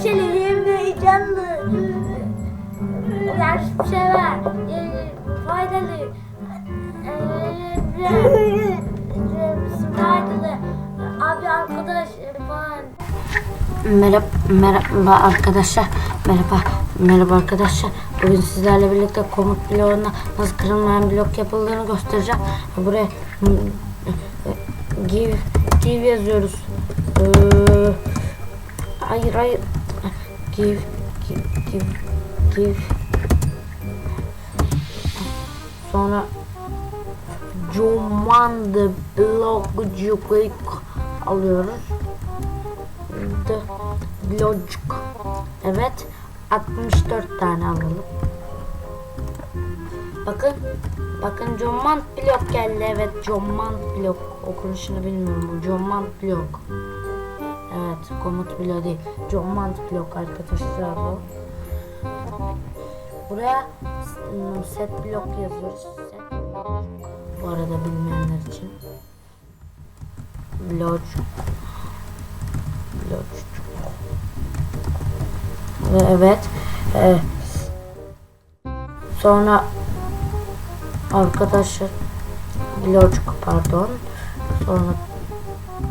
neşeliyim de canlı. Her sever. E, faydalı. E, faydalı. Abi arkadaş e, falan. Merhaba, merhaba arkadaşlar. Merhaba, merhaba arkadaşlar. Bugün sizlerle birlikte komut bloğuna nasıl kırılmayan blok yapıldığını göstereceğim. Buraya hmm, give, give yazıyoruz. Ee, hayır hayır Give, give, give, give. Sonra Command block alıyoruz. The Blocuk. Evet. 64 tane alalım. Bakın. Bakın Command blok geldi. Evet Command blok. Okunuşunu bilmiyorum. Bu Command blok. Evet. Komut bloğu değil. Command blok arkadaşlar bu. Buraya set blok yazıyoruz. Set blok. Bu arada bilmeyenler için. Blok. Blok. Ve evet. e, sonra arkadaşlar blok pardon. Sonra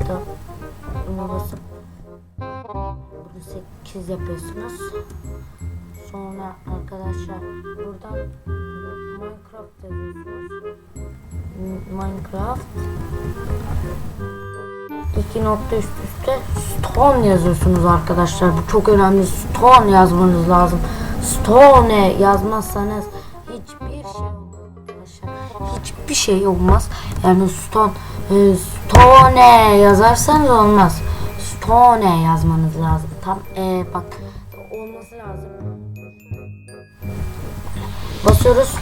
da basıp 8 yapıyorsunuz. Sonra arkadaşlar buradan Minecraft yazıyorsunuz. Minecraft İki nokta üst üste stone yazıyorsunuz arkadaşlar. Bu çok önemli. Stone yazmanız lazım. Stone yazmazsanız hiçbir şey olmaz. Hiçbir şey olmaz. Yani stone e, stone yazarsanız olmaz. Stone yazmanız lazım. Tam e, bak olması lazım. Basıyoruz.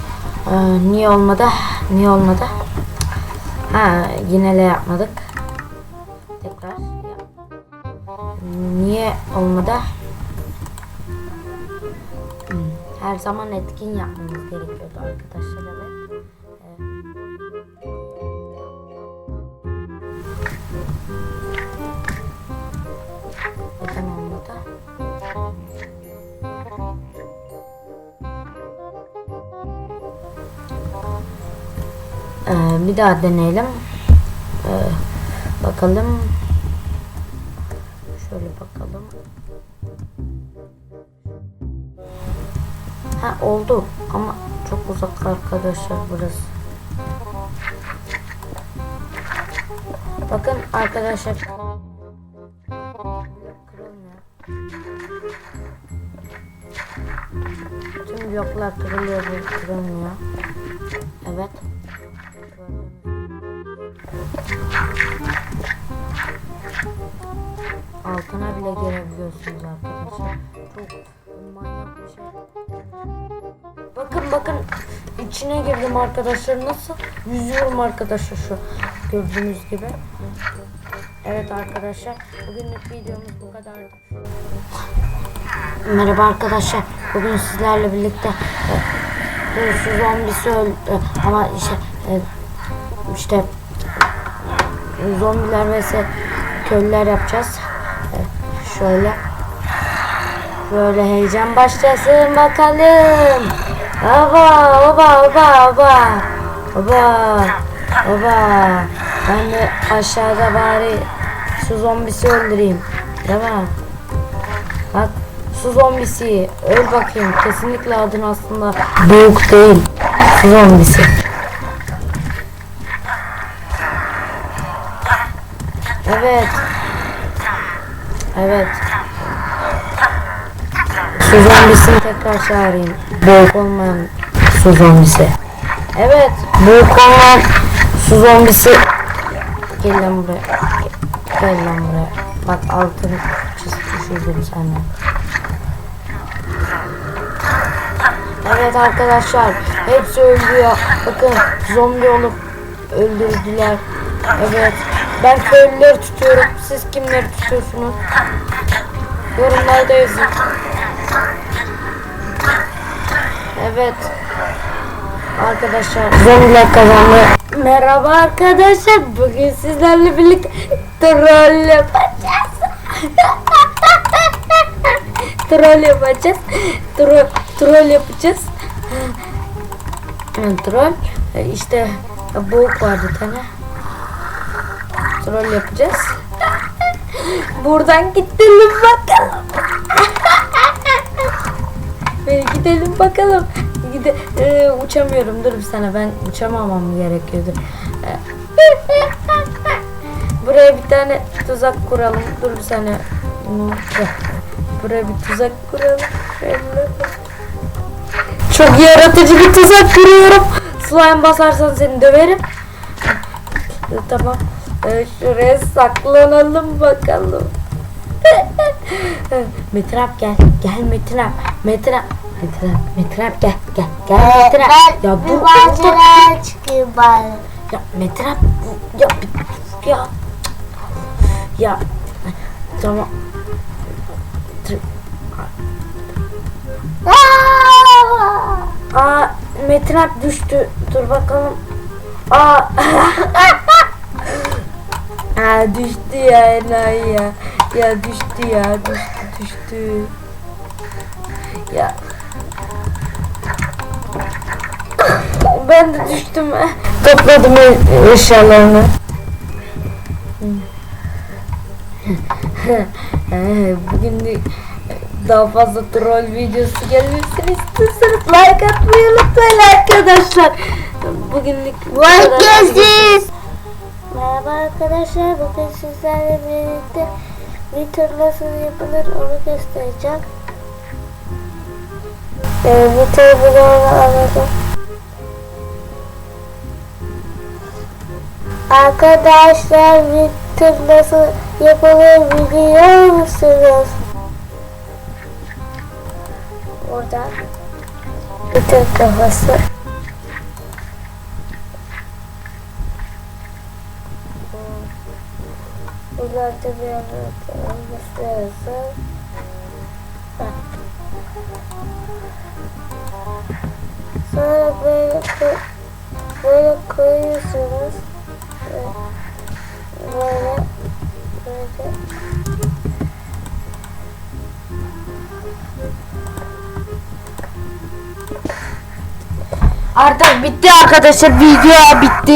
E, niye olmadı? Niye olmadı? Ha yine L yapmadık. Tekrar. Niye olmadı? Hmm, Her zaman etkin yapmamız gerekiyordu arkadaşlar Ee, bir daha deneyelim. Ee, bakalım. Şöyle bakalım. Ha oldu ama çok uzak arkadaşlar burası. Bakın arkadaşlar. Tüm bloklar kırılıyor kırılmıyor. Evet. Girebiliyorsunuz arkadaşlar. Çok manyak bir şey. Bakın bakın içine girdim arkadaşlar nasıl yüzüyorum arkadaşlar şu gördüğünüz gibi. Evet arkadaşlar bugünlük videomuz bu kadar. Merhaba arkadaşlar bugün sizlerle birlikte e, su zombisi öldü ama işte e, işte zombiler vs köylüler yapacağız. E, şöyle böyle heyecan başlasın bakalım. Baba baba baba baba baba baba ben de aşağıda bari su zombisi öldüreyim. Mi? Bak su zombisi öl bakayım. Kesinlikle adın aslında büyük değil. Su zombisi. Evet. Evet. Su zombisini tekrar çağırayım. Boğuk olmayan su zombisi. Evet. Boğuk olmayan su zombisi. Gel lan buraya. Gel lan buraya. Bak altın çiz düşürdüm senden. Evet arkadaşlar. Hepsi öldü Bakın zombi olup öldürdüler. Evet. Ben köylüleri tutuyorum. Siz kimleri tutuyorsunuz? Yorumlarda yazın. Evet. Arkadaşlar zombiler kazandı. Merhaba arkadaşlar. Bugün sizlerle birlikte troll yapacağız. troll yapacağız. Troll, troll yapacağız. Yani troll e, işte boğuk var bir tane. Troll yapacağız. Buradan gidelim bakalım. Ve gidelim bakalım. Gide e, uçamıyorum. Dur bir saniye ben uçamamam gerekiyordu. E, Buraya bir tane tuzak kuralım. Dur bir saniye. Buraya bir tuzak kuralım. Çok yaratıcı bir tuzak kuruyorum. Slime basarsan seni döverim. E, Tamam. Şuraya saklanalım bakalım. Metrap gel. Gel Metrap. Metrap. Metrap. Metrap gel. Gel. Gel Metrap. Ben Ya bir dur. dur, dur. macera çıkayım bari. Ya Metrap. Ya ya. Ya. Tamam. Aa! Aa Metrap düştü. Dur bakalım. Aa. Aa düştü ya enayi ya. Ya düştü ya düştü düştü. Ya. Ben de düştüm. Topladım e- eşyalarını. Bugün de daha fazla troll videosu gelmesini istiyorsanız like atmayı unutmayın arkadaşlar. Bugünlük bu kadar. Herkesiz. Merhaba arkadaşlar. Bugün sizlerle birlikte bir tür nasıl yapılır onu göstereceğim. Ee, bir tür bloğunu alalım. Arkadaşlar bir tür nasıl yapılır biliyor musunuz? Burada bir tür kafası. Buralarda bir anlatı olması lazım. Sonra böyle böyle koyuyorsunuz. Artık bitti arkadaşlar video bitti.